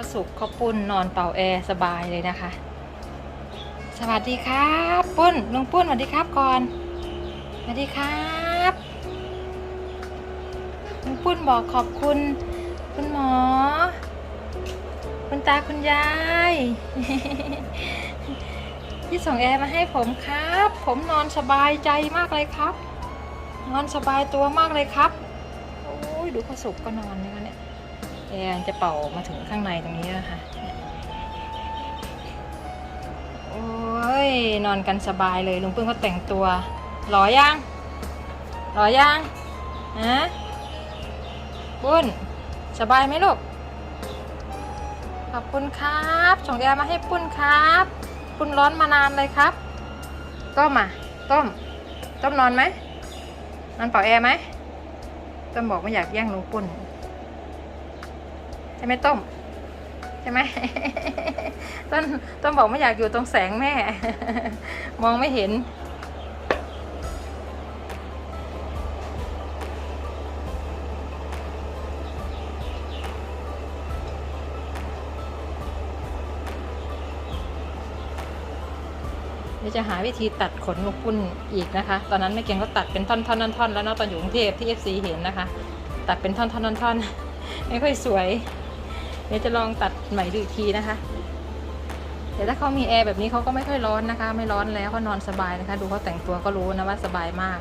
ข้าวสุกข้าวปุ้นนอนเป่าแอร์สบายเลยนะคะ สวัสดีครับปุ้นลุงปุ้นสวัสดีครับก่อนสวัสดีครับลุงปุ้นบอกขอบคุณ คุณหมอ คุณตาคุณยายที่ส่งแอร์มาให้ผมครับ ผมนอนสบายใจมากเลยครับ นอนสบายตัวมากเลยครับ โอ้ยดูข้าวสุกก็นอนนะคะเนี่ย แอร์จะเป่ามาถึงข้างในตรงนี้นะคะเนี่ยโอ้ยนอนกันสบายเลยลุงปื้มก็แต่งตัวหล่อยังหล่อยังฮะปุ้นสบายไหมลูกขอบคุณครับส่งแอร์มาให้ปุ้นครับปุ้นร้อนมานานเลยครับ ต้มอะต้ม ต้มนอนไหมนอนเป่าแอร์ไหมต้มบอกไม่อยากแย่งลุงปุ้น ใช่ไหมต้มใช่ไหมต้นต้นบอกไม่อยากอยู่ตรงแสงแม่ มองไม่เห็น เดี๋ยวจะหาวิธีตัดขนลูกปุ้นอีกนะคะ ตอนนั้นแม่เกียงก็ตัดเป็นท่อนๆท่อนๆแล้วเนาะตอนอยู่กรุงเทพที่ FC เห็นนะคะ ตัดเป็นท่อนๆท่อนๆไม่ค่อยสวย เดี๋ยวจะลองตัดใหม่ดูอีกทีนะคะแต่ถ้าเขามีแอร์แบบนี้เขาก็ไม่ค่อยร้อนนะคะ ไม่ร้อนแล้วเขานอนสบายนะคะ ดูเขาแต่งตัวก็รู้นะว่าสบายมาก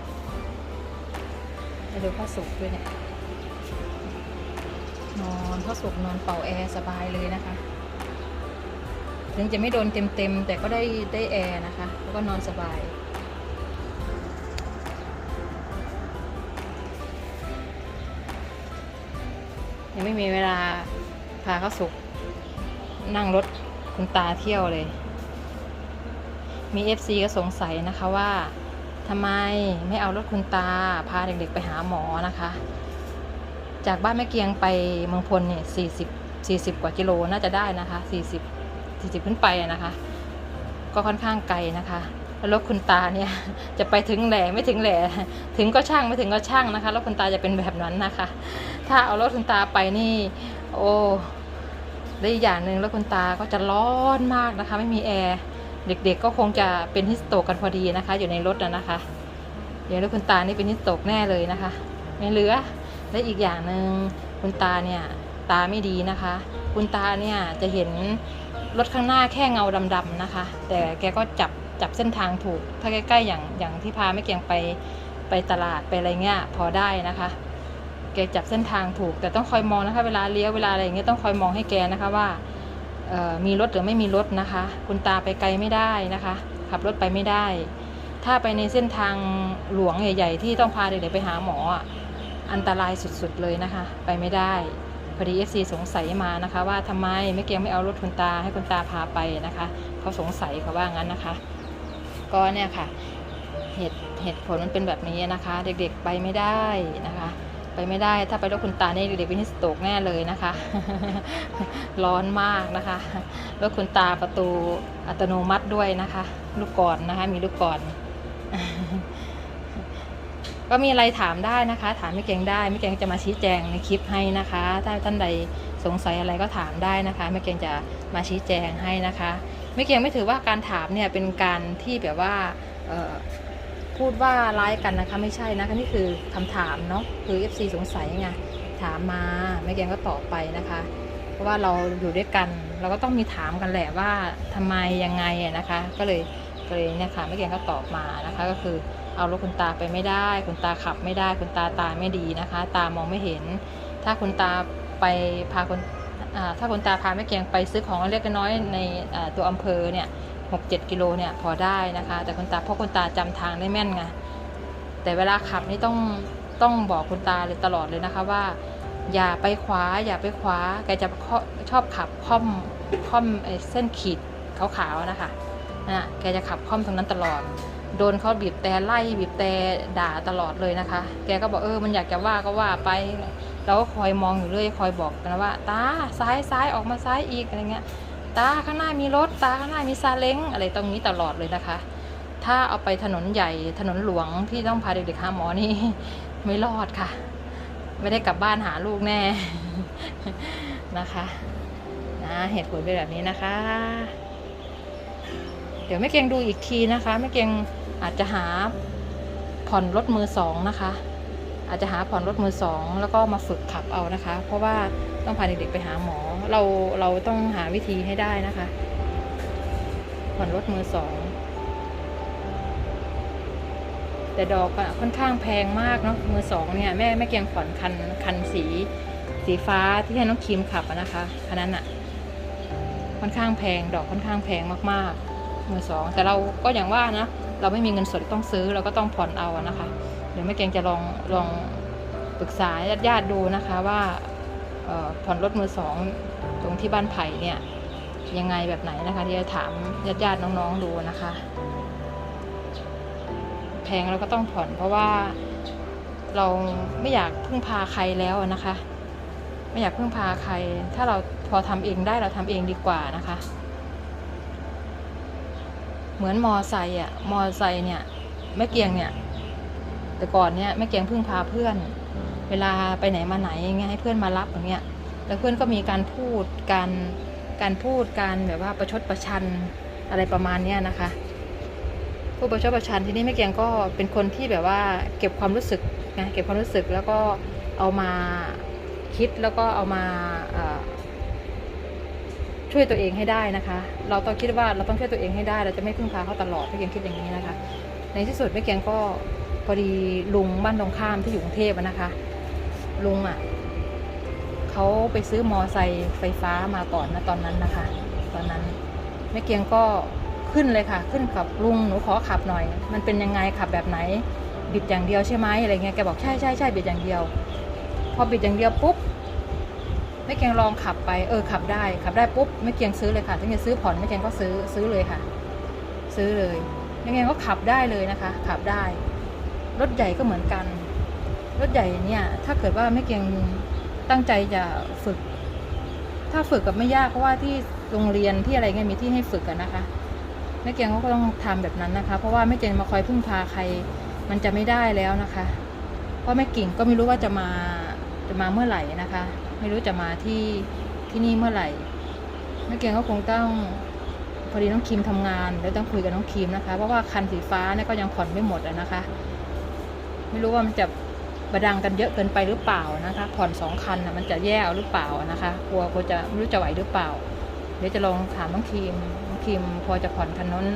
ดูข้อสุกด้วยเนี่ยนอนข้อสุกนอนเป่าแอร์สบายเลยนะคะ ถึงจะไม่โดนเต็มๆแต่ก็ได้ได้แอร์นะคะ แล้วก็นอนสบายยังไม่มีเวลา พาเข้าสุก นั่งรถคุณตาเที่ยวเลย มี FC ก็สงสัยนะคะว่าทำไมไม่เอารถคุณตา พาเด็กๆไปหาหมอนะคะ จากบ้านแม่เกียงไปเมืองพลเนี่ยสี่สิบสี่สิบกว่ากิโลน่าจะได้นะคะสี่สิบสี่สิบขึ้นไปนะคะ ก็ค่อนข้างไกลนะคะแล้วรถคุณตาเนี่ยจะไปถึงแหล่ไม่ถึงแหล่ถึงก็ช่างไม่ถึงก็ช่างนะคะรถคุณตาจะเป็นแบบนั้นนะคะ ถ้าเอารถคุณตาไปนี่ โอ้ ได้อีกอย่างหนึ่งรถคุณตาก็จะร้อนมากนะคะ ไม่มีแอร์เด็กๆก็คงจะเป็นฮิสโตกกันพอดีนะคะ อยู่ในรถนะคะเดี๋ยวรถคุณตานี่เป็นฮิสโตกแน่เลยนะคะ ไม่เหลือและอีกอย่างหนึ่งคุณตาเนี่ยตาไม่ดีนะคะ คุณตาเนี่ยจะเห็นรถข้างหน้าแค่เงาดำๆนะคะ แต่แกก็จับจับเส้นทางถูก ถ้าใกล้ๆอย่างอย่างที่พาไม่เกียงไปไปตลาดไปอะไรเงี้ยพอได้นะคะ แกจับเส้นทางถูก แต่ต้องคอยมองนะคะ เวลาเลี้ยวเวลาอะไรอย่างเงี้ยต้องคอยมองให้แกนะคะว่ามีรถหรือไม่มีรถนะคะ คุณตาไปไกลไม่ได้นะคะ ขับรถไปไม่ได้ ถ้าไปในเส้นทางหลวงใหญ่ๆ ที่ต้องพาเด็กๆไปหาหมออะอันตรายสุดๆเลยนะคะ ไปไม่ได้พอดี FC สงสัยมานะคะว่าทำไมไม่เกียงไม่เอารถคุณตาให้คุณตาพาไปนะคะเขาสงสัยเขาว่างั้นนะคะ ก็เนี่ยค่ะเหตุเหตุผลมันเป็นแบบนี้นะคะ เด็กๆไปไม่ได้นะคะ ไปไม่ได้ ถ้าไปรถคุณตาเนี่ยเด็กๆเป็นฮิสโตกแน่เลยนะคะ ร้อนมากนะคะรถคุณตาประตูอัตโนมัติด้วยนะคะ ลูกกรอนนะคะ มีลูกกรอน ก็มีอะไรถามได้นะคะ ถามไม่เก่งได้ไม่เก่งจะมาชี้แจงในคลิปให้นะคะ ถ้าท่านใดสงสัยอะไรก็ถามได้นะคะไม่เก่งจะมาชี้แจงให้นะคะไม่เก่งไม่ถือว่าการถามเนี่ยเป็นการที่แบบว่าเออ พูดว่าร้ายกันนะคะ ไม่ใช่นะคะนี่คือคำถามเนาะคือ FC สงสัยไงถามมาไม่เก่งก็ตอบไปนะคะ เพราะว่าเราอยู่ด้วยกัน เราก็ต้องมีถามกันแหละว่าทำไมยังไงนะคะ ก็เลยก็เลยเนี่ยค่ะไม่เก่งก็ตอบมานะคะ ก็คือเอารถคุณตาไปไม่ได้ คุณตาขับไม่ได้คุณตาตาไม่ดีนะคะ ตามองไม่เห็น ถ้าคุณตาไปพาคุณอ่าถ้าคุณตาพาแม่เกียงไปซื้อของเล็กน้อยในตัวอำเภอเนี่ย หกเจ็ดกิโลเนี่ยพอได้นะคะ แต่คุณตาเพราะคุณตาจำทางได้แม่นไงแต่เวลาขับนี่ต้องต้องบอกคุณตาเลยตลอดเลยนะคะว่า อย่าไปขวาอย่าไปขวาแกจะชอบขับค่อมค่อมเส้นขีดขาวๆนะคะนะแกจะขับค่อมตรงนั้นตลอด โดนเขาบีบแต่ไล่บีบแต่ด่าตลอดเลยนะคะ แกก็บอกเออมันอยากจะว่าก็ว่าไปเราก็คอยมองอยู่เรื่อยคอยบอกกันว่า ตาซ้ายซ้ายออกมาซ้ายอีกอะไรเงี้ย ตาข้างหน้ามีรถตาข้างหน้ามีซาเล้งอะไรตรงนี้ตลอดเลยนะคะ ถ้าเอาไปถนนใหญ่ถนนหลวงที่ต้องพาเด็กๆหาหมอนี่ไม่รอดค่ะ ไม่ได้กลับบ้านหาลูกแน่นะคะนะเหตุผลเป็นแบบนี้นะคะ เดี๋ยวแม่เกียงดูอีกทีนะคะแม่เกียงอาจจะหาผ่อนรถมือสองนะคะ อาจจะหาผ่อนรถมือสองแล้วก็มาฝึกขับเอานะคะ เพราะว่าต้องพาเด็กๆไปหาหมอ เราเราต้องหาวิธีให้ได้นะคะ ผ่อนรถมือสองแต่ดอกอะค่อนข้างแพงมากเนาะมือสองเนี่ยแม่แม่เกียงผ่อนคันคันสีสีฟ้าที่ให้น้องครีมขับนะคะคันนั้นอะค่อนข้างแพงดอกค่อนข้างแพงมากๆมือสองแต่เราก็อย่างว่านะเราไม่มีเงินสดต้องซื้อเราก็ต้องผ่อนเอานะคะ ดี๋ยวแม่เกียงจะลองลองปรึกษาญาติๆดูนะคะว่าผ่อนรถมือสองตรงที่บ้านไผ่เนี่ยยังไงแบบไหนนะคะที่จะถามญาติๆน้องๆดูนะคะ แพงเราก็ต้องผ่อนเพราะว่าเราไม่อยากพึ่งพาใครแล้วนะคะ ไม่อยากพึ่งพาใคร ถ้าเราพอทำเองได้เราทำเองดีกว่านะคะ เหมือนมอไซค์อะมอไซค์เนี่ยแม่เกียงเนี่ย แต่ก่อนเนี่ยแม่เกียงพึ่งพาเพื่อน เวลาไปไหนมาไหนอย่างเงี้ยให้เพื่อนมารับอย่างเงี้ยแล้วเพื่อนก็มีการพูดการการพูดการแบบว่าประชดประชันอะไรประมาณเนี้ยนะคะพูดประชดประชันที่นี้แม่เกียงก็เป็นคนที่แบบว่าเก็บความรู้สึกไงเก็บความรู้สึกแล้วก็เอามาคิดแล้วก็เอามาช่วยตัวเองให้ได้นะคะ เราต้องคิดว่าเราต้องช่วยตัวเองให้ได้ เราจะไม่พึ่งพาเขาตลอดแม่เกียงคิดอย่างนี้นะคะ ในที่สุดแม่เกียงก็ พอดีลุงบ้านตรงข้ามที่อยู่กรุงเทพนะคะ ลุงอะเขาไปซื้อมอไซค์ไฟฟ้ามาก่อนนะตอนนั้นนะคะ ตอนนั้นแม่เกียงก็ขึ้นเลยค่ะ ขึ้นกับลุงหนูขอขับหน่อย มันเป็นยังไงขับแบบไหนบิดอย่างเดียวใช่ไหมอะไรเงี้ยแกบอกใช่ใช่ใช่บิดอย่างเดียว พอบิดอย่างเดียวปุ๊บแม่เกียงลองขับไปเออขับได้ขับได้ปุ๊บแม่เกียงซื้อเลยค่ะถ้าจะซื้อผ่อนแม่เกียงก็ซื้อซื้อเลยค่ะ ซื้อเลยแม่เกียงก็ขับได้เลยนะคะ ขับได้ รถใหญ่ก็เหมือนกัน รถใหญ่เนี่ย ถ้าเกิดว่าไม่เกียงตั้งใจจะฝึก ถ้าฝึกกับไม่ยากเพราะว่าที่โรงเรียนที่อะไรเงี้ยมีที่ให้ฝึกกันนะคะแม่เกียงก็ต้องทำแบบนั้นนะคะ เพราะว่าแม่เกียงมาคอยพึ่งพาใคร มันจะไม่ได้แล้วนะคะ เพราะแม่กิ่งก็ไม่รู้ว่าจะมาจะมาเมื่อไหร่นะคะ ไม่รู้จะมาที่ที่นี่เมื่อไหร่แม่เกียงก็คงต้องพอดีน้องคิมทำงานแล้วต้องคุยกับน้องคิมนะคะ เพราะว่าคันสีฟ้าเนี่ยก็ยังผ่อนไม่หมดอะนะคะ ไม่รู้ว่ามันจะประดังกันเยอะเกินไปหรือเปล่านะคะ ผ่อนสองคันนะมันจะแย่หรือเปล่านะคะกลัวกลัวจะไม่รู้จะไหวหรือเปล่า เดี๋ยวจะลองถามน้องคิมน้องคิมพอจะผ่อนคันนั้น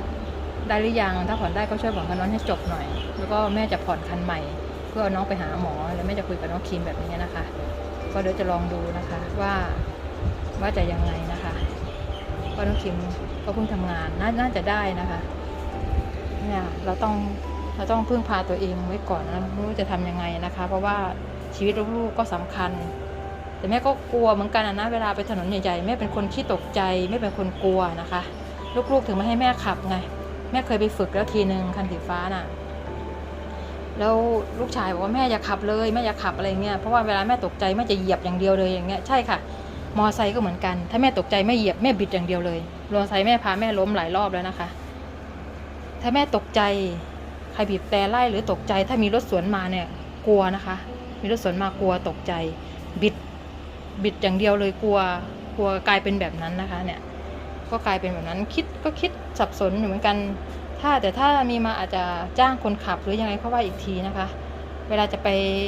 ได้หรือยัง ถ้าผ่อนได้ก็ช่วยผ่อนคันนั้นให้จบหน่อย แล้วก็แม่จะผ่อนคันใหม่ เพื่อเอาน้องไปหาหมอแล้วแม่จะคุยกับน้องคิมแบบนี้นะคะ ก็เดี๋ยวจะลองดูนะคะว่าว่าจะยังไงนะคะเพราะน้องคิมก็เพิ่งทำงานนาน่าจะได้นะคะเนี่ยเราต้อง เราต้องพึ่งพาตัวเองไว้ก่อนนะไม่รู้จะทำยังไงนะคะ เพราะว่าชีวิตลูกๆก็สำคัญ แต่แม่ก็กลัวเหมือนกันนะเวลาไปถนนใหญ่ๆแม่เป็นคนขี้ตกใจไม่เป็นคนกลัวนะคะ ลูกๆถึงไม่ให้แม่ขับไงแม่เคยไปฝึกแล้วทีหนึ่งคันสีฟ้าน่ะแล้วลูกชายบอกว่าแม่อย่าขับเลยแม่อย่าขับอะไรเงี้ยเพราะว่าเวลาแม่ตกใจแม่จะเหยียบอย่างเดียวเลยอย่างเงี้ยใช่ค่ะ มอไซค์ก็เหมือนกัน ถ้าแม่ตกใจแม่เหยียบแม่บิดอย่างเดียวเลยมอไซค์แม่พาแม่ล้มหลายรอบแล้วนะคะ ถ้าแม่ตกใจ ใครบีบแต่ไล่หรือตกใจ ถ้ามีรถสวนมาเนี่ยกลัวนะคะ มีรถสวนมากลัวตกใจบิดบิดอย่างเดียวเลยกลัวกลัวกลายเป็นแบบนั้นนะคะเนี่ยก็กลายเป็นแบบนั้นคิดก็คิดสับสนอยู่เหมือนกัน ถ้าแต่ถ้ามีมาอาจจะจ้างคนขับหรือยังไงเขาว่าอีกทีนะคะ เวลาจะไป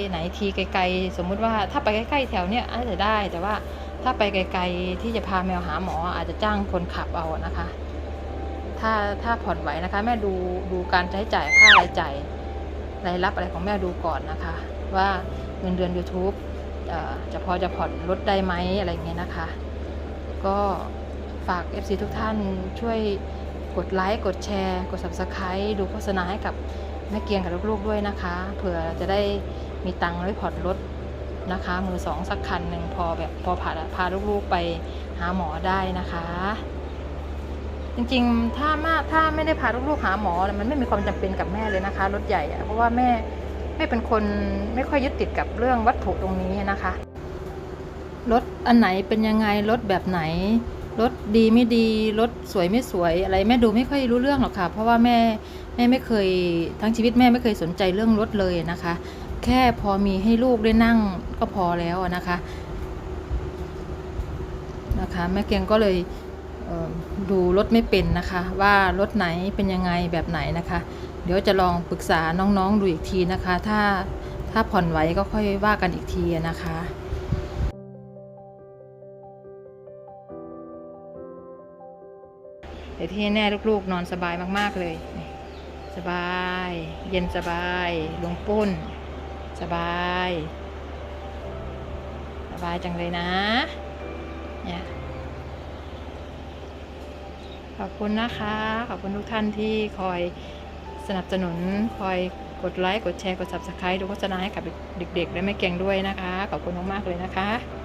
ไหนทีไกลๆ สมมุติว่าถ้าไปใกล้ๆแถวเนี้ยอาจจะได้ แต่ว่าถ้าไปไกลๆที่จะพาแมวหาหมออาจจะจ้างคนขับเอานะคะ ถ้าถ้าผ่อนไหวนะคะ แม่ดูดูการใช้จ่ายค่ารายจ่ายรายรับอะไรของแม่ดูก่อนนะคะ ว่าเงินเดือน YouTube จะพอจะผ่อนลดได้ไหมอะไรเงี้ยนะคะ ก็ฝาก FC ทุกท่านช่วยกดไลค์กดแชร์ กด Subscribe ดูโฆษณาให้กับแม่เกียงกับลูกๆด้วยนะคะ เผื่อจะได้มีตังค์ไว้ผ่อนรถนะคะ มือสองสักคันหนึ่งพอแบบพอพาพาลูกๆไปหาหมอได้นะคะ จริงๆ ถ้ามาถ้าไม่ได้พาลูกๆหาหมอมันไม่มีความจำเป็นกับแม่เลยนะคะ รถใหญ่อะเพราะว่าแม่แม่เป็นคนไม่ค่อยยึดติดกับเรื่องวัตถุตรงนี้นะคะ รถอันไหนเป็นยังไงรถแบบไหน รถดีไม่ดี รถสวยไม่สวยอะไรแม่ดูไม่ค่อยรู้เรื่องหรอกค่ะ เพราะว่าแม่แม่ไม่เคยทั้งชีวิตแม่ไม่เคยสนใจเรื่องรถเลยนะคะ แค่พอมีให้ลูกได้นั่งก็พอแล้วนะคะ นะคะแม่เกียงก็เลย ดูรถไม่เป็นนะคะ ว่ารถไหนเป็นยังไงแบบไหนนะคะ เดี๋ยวจะลองปรึกษาน้องๆดูอีกทีนะคะ ถ้าถ้าผ่อนไหวก็ค่อยว่ากันอีกทีนะคะแต่ที่แน่ลูกๆ นอนสบายมากๆเลย สบาย เย็นสบายลงปุ้น สบาย สบายจังเลยนะเนี่ย ขอบคุณนะคะ ขอบคุณทุกท่านที่คอยสนับสนุน คอยกดไลค์ กดแชร์ กด subscribe ดูโฆษณาให้กับเด็กๆ และแม่เก่งด้วยนะคะ ขอบคุณมากๆเลยนะคะ